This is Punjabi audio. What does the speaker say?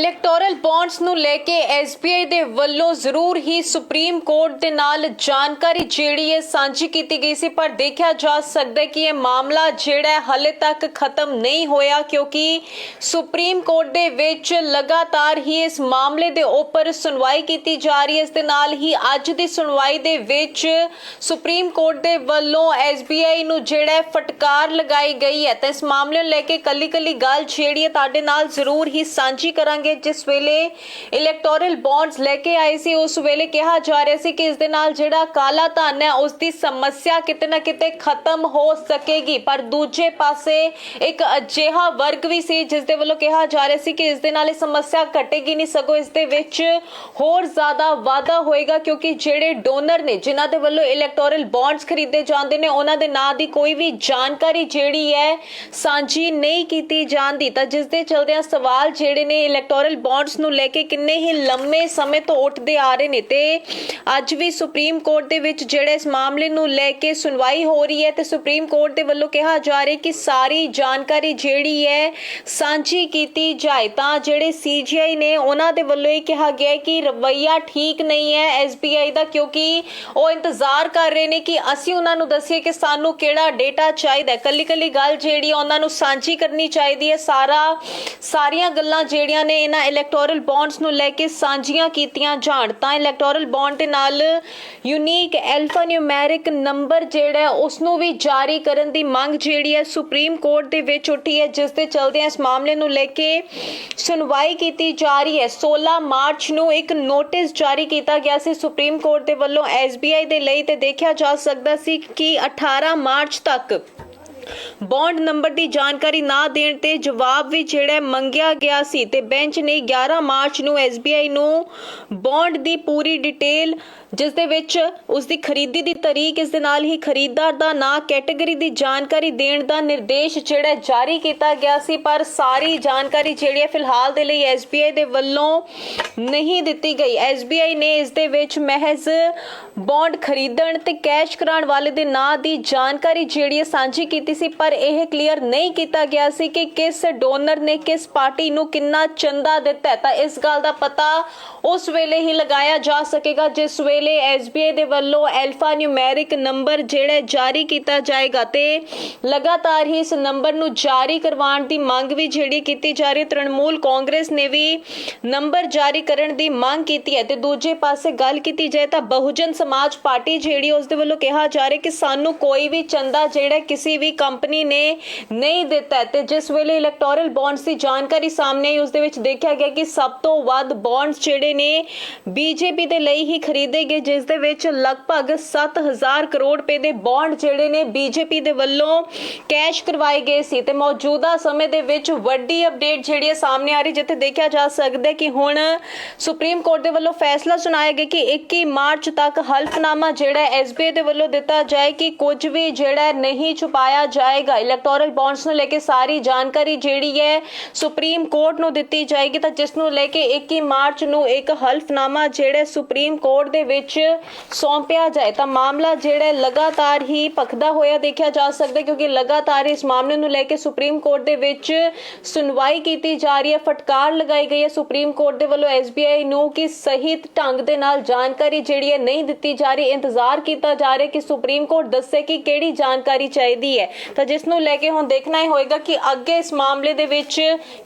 ਇਲੈਕਟੋਰਲ ਬੌਂਡਸ ਨੂੰ ਲੈ ਕੇ SBI ਦੇ ਵੱਲੋਂ ਜ਼ਰੂਰ ਹੀ ਸੁਪਰੀਮ ਕੋਰਟ ਦੇ ਨਾਲ ਜਾਣਕਾਰੀ ਜਿਹੜੀ ਹੈ ਸਾਂਝੀ ਕੀਤੀ ਗਈ ਸੀ, ਪਰ ਦੇਖਿਆ ਜਾ ਸਕਦਾ ਹੈ ਕਿ ਇਹ ਮਾਮਲਾ ਜਿਹੜਾ ਹੈ ਹਲੇ ਤੱਕ ਖਤਮ ਨਹੀਂ ਹੋਇਆ, ਕਿਉਂਕਿ ਸੁਪਰੀਮ ਕੋਰਟ ਦੇ ਵਿੱਚ ਲਗਾਤਾਰ ਹੀ ਇਸ ਮਾਮਲੇ ਦੇ ਉੱਪਰ ਸੁਣਵਾਈ ਕੀਤੀ ਜਾ ਰਹੀ ਹੈ। ਇਸ ਦੇ ਨਾਲ ਹੀ ਅੱਜ ਦੀ ਸੁਣਵਾਈ ਦੇ ਵਿੱਚ ਸੁਪਰੀਮ ਕੋਰਟ ਦੇ ਵੱਲੋਂ SBI ਨੂੰ ਜਿਹੜਾ ਫਟਕਾਰ ਲਗਾਈ ਗਈ ਹੈ। ਤਾਂ ਇਸ ਮਾਮਲੇ ਨੂੰ ਲੈ ਕੇ ਕੱਲੀ ਕੱਲੀ ਗੱਲ ਜਿਹੜੀ ਹੈ ਤੁਹਾਡੇ ਨਾਲ ਜ਼ਰੂਰ ਹੀ ਸਾਂਝੀ ਕਰਾਂਗੇ। ਜਿਸ ਵੇਲੇ ਇਲੈਕਟੋਰਲ ਬੌਂਡਸ ਲੈ ਕੇ ਆਏ ਸੀ, ਉਸ ਵੇਲੇ ਕਿਹਾ ਜਾ ਰਿਹਾ ਸੀ ਕਿ ਇਸ ਦੇ ਨਾਲ ਜਿਹੜਾ ਕਾਲਾ ਧਨ ਹੈ, ਉਸ ਦੀ ਸਮੱਸਿਆ ਕਿਤੇ ਨਾ ਕਿਤੇ ਖਤਮ ਹੋ ਸਕੇਗੀ। ਪਰ ਦੂਜੇ ਪਾਸੇ ਇੱਕ ਅਜਿਹਾ ਵਰਗ ਵੀ ਸੀ, ਜਿਸ ਦੇ ਵੱਲੋਂ ਕਿਹਾ ਜਾ ਰਿਹਾ ਸੀ ਕਿ ਇਸ ਦੇ ਨਾਲ ਇਹ ਸਮੱਸਿਆ ਘਟੇਗੀ ਨਹੀਂ, ਸਗੋਂ ਇਸ ਦੇ ਵਿੱਚ ਹੋਰ ਜ਼ਿਆਦਾ ਵਾਧਾ ਹੋਏਗਾ, ਕਿਉਂਕਿ ਜਿਹੜੇ ਡੋਨਰ ਨੇ, ਜਿਨ੍ਹਾਂ ਦੇ ਵੱਲੋਂ ਇਲੈਕਟੋਰਲ ਬੌਂਡਸ ਖਰੀਦੇ ਜਾਂਦੇ ਨੇ, ਉਹਨਾਂ ਦੇ ਨਾਂ ਦੀ ਕੋਈ ਵੀ ਜਾਣਕਾਰੀ ਜਿਹੜੀ ਹੈ, ਸਾਂਝੀ ਨਹੀਂ ਕੀਤੀ ਜਾਂਦੀ। ਤਾਂ ਜਿਸ ਦੇ ਚਲਦਿਆਂ ਸਵਾਲ ਜਿਹੜੇ ਨੇ ਇਲੈਕਟੋਰਲ ਬੌਂਡਸ ਨੂੰ ਲੈ ਕੇ ਕਿੰਨੇ ਹੀ ਲੰਮੇ ਸਮੇਂ ਤੋਂ ਉੱਠਦੇ ਆ ਰਹੇ ਨੇ ਤੇ ਅੱਜ ਵੀ ਸੁਪਰੀਮ ਕੋਰਟ ਦੇ ਵਿੱਚ ਜਿਹੜੇ ਇਸ ਮਾਮਲੇ ਨੂੰ ਲੈ ਕੇ ਸੁਣਵਾਈ ਹੋ ਰਹੀ ਹੈ ਤੇ ਸੁਪਰੀਮ ਕੋਰਟ ਦੇ ਵੱਲੋਂ ਕਿਹਾ ਜਾ ਰਿਹਾ ਕਿ ਸਾਰੀ ਜਾਣਕਾਰੀ ਜਿਹੜੀ ਹੈ ਸਾਂਝੀ ਕੀਤੀ ਜਾਏ। ਤਾਂ ਜਿਹੜੇ ਸੀਜੀਆਈ ਨੇ ਉਹਨਾਂ ਦੇ ਵੱਲੋਂ ਇਹ ਕਿਹਾ ਗਿਆ ਕਿ ਰਵੱਈਆ ਠੀਕ ਨਹੀਂ ਹੈ ਐਸਬੀਆਈ ਦਾ ਕਿਉਂਕਿ ਉਹ ਇੰਤਜ਼ਾਰ ਕਰ ਰਹੇ ਨੇ ਕਿ ਅਸੀਂ ਉਹਨਾਂ ਨੂੰ ਦੱਸੀਏ ਕਿ ਸਾਨੂੰ ਕਿਹੜਾ ਡੇਟਾ ਚਾਹੀਦਾ ਹੈ। ਕੱਲੀ ਕੱਲੀ ਗੱਲ ਜਿਹੜੀ ਹੈ, ਉਹਨਾਂ ਨੂੰ ਸਾਂਝੀ ਕਰਨੀ ਚਾਹੀਦੀ ਹੈ। ਸਾਰਾ ਸਾਰੀਆਂ ਗੱਲਾਂ ਜਿਹੜੀਆਂ ਨੇ ਇਹਨਾਂ ਇਲੈਕਟੋਰਲ ਬੌਂਡਸ ਨੂੰ ਲੈ ਕੇ ਸਾਂਝੀਆਂ ਕੀਤੀਆਂ ਜਾਣ, ਤਾਂ ਇਲੈਕਟੋਰਲ ਬੌਂਡ ਦੇ ਨਾਲ ਯੂਨੀਕ ਐਲਫਾ ਨਿਊਮੈਰਿਕ ਨੰਬਰ ਜਿਹੜਾ ਉਸ ਨੂੰ ਵੀ ਜਾਰੀ ਕਰਨ ਦੀ ਮੰਗ ਜਿਹੜੀ ਹੈ ਸੁਪਰੀਮ ਕੋਰਟ ਦੇ ਵਿੱਚ ਉੱਠੀ ਹੈ, ਜਿਸ ਦੇ ਚਲਦਿਆਂ ਇਸ ਮਾਮਲੇ ਨੂੰ ਲੈ ਕੇ ਸੁਣਵਾਈ ਕੀਤੀ ਜਾ ਰਹੀ ਹੈ। 16 ਮਾਰਚ ਨੂੰ ਇੱਕ ਨੋਟਿਸ ਜਾਰੀ ਕੀਤਾ ਗਿਆ ਸੀ ਸੁਪਰੀਮ ਕੋਰਟ ਦੇ ਵੱਲੋਂ SBI ਦੇ ਲਈ ਤੇ ਦੇਖਿਆ ਜਾ ਸਕਦਾ ਸੀ ਕਿ 18 ਮਾਰਚ ਤੱਕ ਬੌਂਡ ਨੰਬਰ ਦੀ ਜਾਣਕਾਰੀ ਨਾ ਦੇਣ ਤੇ ਜਵਾਬ ਵੀ ਜਿਹੜਾ ਮੰਗਿਆ ਗਿਆ ਸੀ ਤੇ ਬੈਂਚ ਨੇ 11 ਮਾਰਚ ਨੂੰ SBI ਨੂੰ ਬੌਂਡ ਦੀ ਪੂਰੀ ਡਿਟੇਲ, ਜਿਸ ਦੇ ਵਿੱਚ ਉਸ ਦੀ ਖਰੀਦੀ ਦੀ ਤਰੀਕ, ਇਸ ਦੇ ਨਾਲ ਹੀ ਖਰੀਦਦਾਰ ਦਾ ਨਾਂ, ਕੈਟਾਗਰੀ ਦੀ ਜਾਣਕਾਰੀ ਦੇਣ ਦਾ ਨਿਰਦੇਸ਼ ਜਿਹੜਾ ਜਾਰੀ ਕੀਤਾ ਗਿਆ ਸੀ, ਪਰ ਸਾਰੀ ਜਾਣਕਾਰੀ ਜਿਹੜੀ ਹੈ ਫਿਲਹਾਲ ਦੇ ਲਈ SBI ਦੇ ਵੱਲੋਂ ਨਹੀਂ ਦਿੱਤੀ ਗਈ। SBI ਨੇ ਇਸ ਦੇ ਵਿੱਚ ਮਹਿਜ਼ ਬੌਂਡ ਖਰੀਦਣ ਤੇ ਕੈਸ਼ ਕਰਾਉਣ ਵਾਲੇ ਦੇ ਨਾਂ ਦੀ ਜਾਣਕਾਰੀ ਜਿਹੜੀ ਹੈ ਸਾਂਝੀ ਕੀਤੀ ਸੀ, ਪਰ ਇਹ ਕਲੀਅਰ ਨਹੀਂ ਕੀਤਾ ਗਿਆ ਸੀ ਕਿ ਕਿਸ ਡੋਨਰ ਨੇ ਕਿਸ ਪਾਰਟੀ ਨੂੰ ਕਿੰਨਾ ਚੰਦਾ ਦਿੱਤਾ ਤਾਂ ਇਸ ਗੱਲ ਦਾ ਪਤਾ ਉਸ ਵੇਲੇ ਹੀ ਲਗਾਇਆ ਜਾ ਸਕੇਗਾ, ਜਿਸ ਵੇਲੇ SBI ਦੇ ਵੱਲੋਂ ਐਲਫਾ ਨਿਊਮੈਰਿਕ ਨੰਬਰ ਜਿਹੜਾ ਜਾਰੀ ਕੀਤਾ ਜਾਏਗਾ ਤੇ ਲਗਾਤਾਰ ਹੀ ਇਸ ਨੰਬਰ ਨੂੰ ਜਾਰੀ ਕਰਵਾਉਣ ਦੀ ਮੰਗ ਵੀ ਜਿਹੜੀ ਕੀਤੀ ਜਾ ਰਹੀ ਹੈ। ਤ੍ਰਿਣਮੂਲ ਕਾਂਗਰਸ ਨੇ ਵੀ ਨੰਬਰ ਜਾਰੀ ਕਰਨ ਦੀ ਮੰਗ ਕੀਤੀ ਹੈ ਤੇ ਦੂਜੇ ਪਾਸੇ ਗੱਲ ਕੀਤੀ ਜਾਏ ਤਾਂ ਬਹੁਜਨ ਸਮਾਜ ਪਾਰਟੀ ਜਿਹੜੀ ਉਸ ਦੇ ਵੱਲੋਂ ਕਿਹਾ ਜਾ ਰਿਹਾ ਕਿ ਸਾਨੂੰ ਕੋਈ ਵੀ ਚੰਦਾ ਜਿਹੜਾ ਕਿਸੇ ਵੀ ਕੰਮ ਕੰਪਨੀ ਨੇ ਨਹੀਂ ਦਿੱਤਾ ਤੇ ਜਿਸ ਵੇਲੇ ਇਲੈਕਟੋਰਲ ਬੌਂਡਸ ਦੀ ਜਾਣਕਾਰੀ ਸਾਹਮਣੇ ਆਈ, ਉਸ ਦੇ ਵਿੱਚ ਦੇਖਿਆ ਗਿਆ ਕਿ ਸਭ ਤੋਂ ਵੱਧ ਬੌਂਡਸ ਜਿਹੜੇ ਨੇ ਬੀਜੇਪੀ ਦੇ ਲਈ ਹੀ ਖਰੀਦੇ ਗਏ, ਜਿਸ ਦੇ ਵਿੱਚ ਲਗਭਗ 7000 ਕਰੋੜ ਰੁਪਏ ਦੇ ਬੌਂਡ ਜਿਹੜੇ ਨੇ ਬੀਜੇਪੀ ਦੇ ਵੱਲੋਂ ਕੈਸ਼ ਕਰਵਾਏ ਗਏ ਸੀ। ਤੇ ਮੌਜੂਦਾ ਸਮੇਂ ਦੇ ਵਿੱਚ ਵੱਡੀ ਅਪਡੇਟ ਜਿਹੜੀ ਹੈ ਸਾਹਮਣੇ ਆ ਰਹੀ, ਜਿੱਥੇ ਦੇਖਿਆ ਜਾ ਸਕਦਾ ਹੈ ਕਿ ਹੁਣ ਸੁਪਰੀਮ ਕੋਰਟ ਦੇ ਵੱਲੋਂ ਫੈਸਲਾ ਸੁਣਾਇਆ ਗਿਆ ਕਿ 21 ਮਾਰਚ ਤੱਕ ਹਲਫਨਾਮਾ ਜਿਹੜਾ ਐਸਬੀਆਈ ਦੇ ਵੱਲੋਂ ਦਿੱਤਾ ਜਾਏ ਕਿ ਕੁਝ ਵੀ ਜਿਹੜਾ ਨਹੀਂ ਛੁਪਾਇਆ ਜਾਏਗਾ। ਇਲੈਕਟੋਰਲ ਬੌਂਡਸ ਨੂੰ ਲੈ ਕੇ ਸਾਰੀ ਜਾਣਕਾਰੀ ਜਿਹੜੀ ਹੈ ਸੁਪਰੀਮ ਕੋਰਟ ਨੂੰ ਦਿੱਤੀ ਜਾਏਗੀ। ਤਾਂ ਜਿਸ ਨੂੰ ਲੈ ਕੇ 21 ਮਾਰਚ ਨੂੰ ਇੱਕ ਹਲਫਨਾਮਾ ਜਿਹੜਾ ਸੁਪਰੀਮ ਕੋਰਟ ਦੇ ਵਿੱਚ ਸੌਂਪਿਆ ਜਾਏ। ਤਾਂ ਮਾਮਲਾ ਜਿਹੜਾ ਲਗਾਤਾਰ ਹੀ ਭਖਦਾ ਹੋਇਆ ਦੇਖਿਆ ਜਾ ਸਕਦਾ ਕਿਉਂਕਿ ਲਗਾਤਾਰ ਇਸ ਮਾਮਲੇ ਨੂੰ ਲੈ ਕੇ ਸੁਪਰੀਮ ਕੋਰਟ ਦੇ ਵਿੱਚ ਸੁਣਵਾਈ ਕੀਤੀ ਜਾ ਰਹੀ ਹੈ। ਫਟਕਾਰ ਲਗਾਈ ਗਈ ਹੈ ਸੁਪਰੀਮ ਕੋਰਟ ਦੇ ਵੱਲੋਂ ਐਸਬੀਆਈ ਨੂੰ ਕਿ ਸਹੀ ਢੰਗ ਦੇ ਨਾਲ ਜਾਣਕਾਰੀ ਜਿਹੜੀ ਹੈ ਨਹੀਂ ਦਿੱਤੀ ਜਾ ਰਹੀ। ਇੰਤਜ਼ਾਰ ਕੀਤਾ ਜਾ ਰਿਹਾ ਕਿ ਸੁਪਰੀਮ ਕੋਰਟ ਦੱਸੇ ਕਿ ਕਿਹੜੀ ਜਾਣਕਾਰੀ ਚਾਹੀਦੀ ਹੈ। ਤਾਂ ਜਿਸ ਨੂੰ ਲੈ ਕੇ ਹੁਣ ਦੇਖਣਾ ਹੀ ਹੋਏਗਾ ਕਿ ਅੱਗੇ ਇਸ ਮਾਮਲੇ ਦੇ ਵਿੱਚ ਕੀ